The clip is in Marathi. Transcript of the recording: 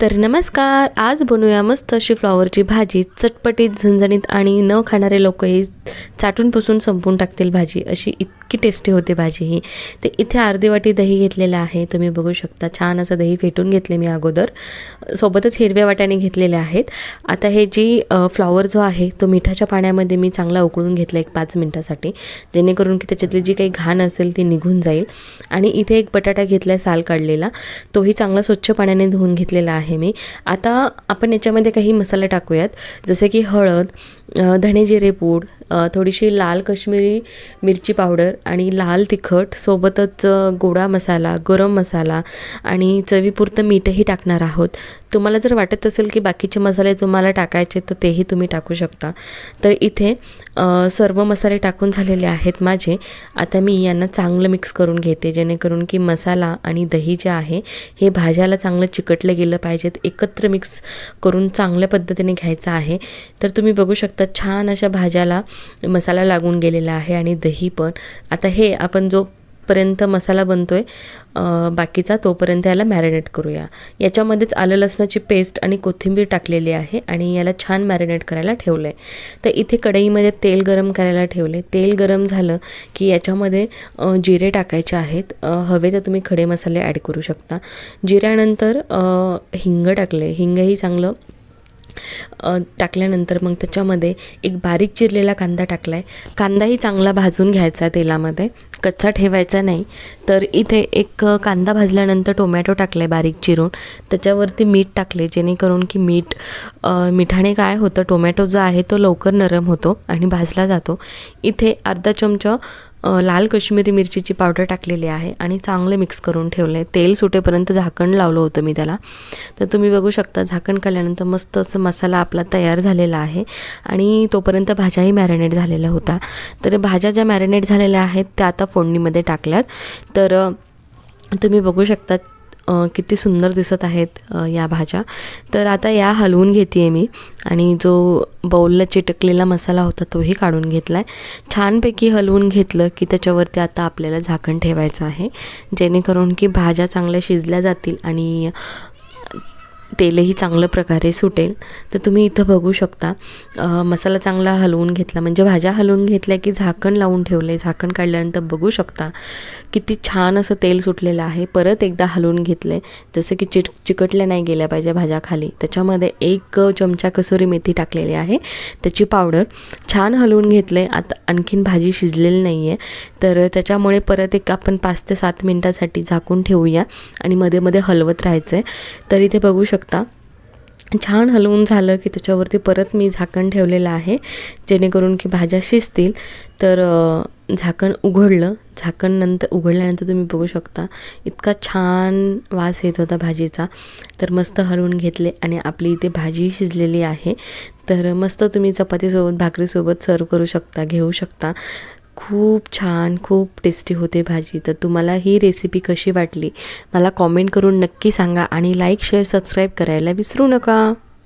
तर नमस्कार आज बनवूया मस्त अशी फ्लॉवरची भाजी. चटपटीत झणझणीत आणि न खाणारे लोकही चाटून पुसून संपून टाकतील भाजी. अशी इतकी टेस्टी होते भाजी ही. ते इथे अर्धी वाटी दही घेतलेलं आहे. तुम्ही बघू शकता छान असं दही फेटून घेतले मी अगोदर. सोबतच हिरव्या वाट्याने घेतलेले आहेत. आता हे जी फ्लॉवर जो आहे तो मिठाच्या पाण्यामध्ये मी चांगला उकळून घेतला एक पाच मिनटासाठी. जेणेकरून की त्याच्यातली जी काही घाण असेल ती निघून जाईल. आणि इथे एक बटाटा घेतला आहे साल काढलेला. तोही चांगला स्वच्छ पाण्याने धुवून घेतलेला आहे. मी. आता आपण याच्यामध्ये काही मसाले टाकूयात. जसे की हळद धणे जिरे पूड थोडीशी लाल कश्मीरी मिरची पावडर आणि लाल तिखट सोबतच गोडा मसाला गरम मसाला आणि चवीपुरतं मीठही टाकणार आहोत. तुम्हाला जर वाटत असेल की बाकीचे मसाले तुम्हाला टाकायचे तर तेही तुम्ही टाकू शकता. तर इथे सर्व मसाले टाकून झालेले आहेत माझे. आता मी यांना चांगलं मिक्स करून घेते जेणेकरून की मसाला आणि दही जे आहे हे भाज्याला चांगलं चिकटलं गेलं पाहिजे. पाहिजेत एकत्र मिक्स करून चांगल्या पद्धतीने घ्यायचं आहे. तर तुम्ही बघू शकता छान अशा भाज्याला मसाला लागून गेलेला आहे आणि दही पण. आता हे आपण जो पर्यंत मसाला बनतो आहे बाकीचा तोपर्यंत याला मॅरिनेट करूया. याच्यामध्येच आलं लसणाची पेस्ट आणि कोथिंबीर टाकलेली आहे आणि याला छान मॅरिनेट करायला ठेवलं आहे तर इथे कढईमध्ये तेल गरम करायला ठेवले तेल गरम झालं की याच्यामध्ये जिरे टाकायचे आहेत. हवे तर तुम्ही खडे मसाले ॲड करू शकता. जिऱ्यानंतर हिंग टाकले हिंगही चांगलं टाकल्यानंतर मग त्याच्यामध्ये एक बारीक चिरलेला कांदा टाकला आहे कांदाही चांगला भाजून घ्यायचा तेलामध्ये. कच्चा ठेवायचा नाही. तर इथे एक कांदा भाजल्यानंतर टोमॅटो टाकला आहे बारीक चिरून. त्याच्यावरती मीठ टाकले जेणेकरून की मीठ मिठाने काय होतं टोमॅटो जो आहे तो लवकर नरम होतो आणि भाजला जातो. इथे अर्धा चमचा लाल कश्मीरी मिरचीची पावडर टाकलेली आहे आणि चांगले मिक्स करून ठेवलं आहे तेल सुटेपर्यंत झाकण लावलं होतं मी त्याला. तर तुम्ही बघू शकता झाकण काढल्यानंतर मस्त असं मसाला आपला तयार झालेला आहे आणि तोपर्यंत भाज्याही मॅरिनेट झालेला होता तर भाज्या ज्या मॅरिनेट झालेल्या आहेत त्या आता फोडणीमध्ये टाकल्यात. तर तुम्ही बघू शकता किती सुंदर दिसत आहेत या भाज्या. तर आता या हलवून घेते मी आणि जो बाऊलला चिटकलेला मसाला होता तोही काढून घेतला आहे छानपैकी हलवून घेतलं की त्याच्यावरती आता आपल्याला झाकण ठेवायचं आहे. जेणेकरून की भाज्या चांगल्या शिजल्या जातील आणि तेलही चांगलं प्रकारे सुटेल. तर तुम्ही इथं बघू शकता मसाला चांगला हलवून घेतला. म्हणजे भाज्या हलवून घेतल्या की झाकण लावून ठेवले झाकण काढल्यानंतर बघू शकता किती छान असं तेल सुटलेलं आहे. परत एकदा हलवून घेतले जसं की चिट चिकटल्या नाही गेल्या पाहिजे भाज्या खाली त्याच्यामध्ये एक चमचा कसुरी मेथी टाकलेली आहे. त्याची पावडर छान हलवून घेतले आता आणखीन भाजी शिजलेली नाही आहे तर त्याच्यामुळे परत एक आपण पाच ते सात मिनटासाठी झाकून ठेवूया आणि मध्ये मध्ये हलवत राहायचं आहे तर इथे बघू शकता छान हलवून झालं की त्याच्यावरती परत मी झाकण ठेवलेलं आहे. जेणेकरून की भाज्या शिजतील. तर झाकण उघडलं. झाकण नंतर उघडल्यानंतर तुम्ही बघू शकता. इतका छान वास येत होता भाजीचा. तर मस्त हलवून घेतले आणि आपली इथे भाजी शिजलेली आहे. तर मस्त तुम्ही चपातीसोबत भाकरीसोबत सर्व करू शकता घेऊ शकता. खूप छान खूप टेस्टी होते भाजी. तर तुम्हाला ही रेसिपी कशी वाटली? मला कॉमेंट करून नक्की सांगा आणि लाईक शेअर सबस्क्राईब करायला विसरू नका.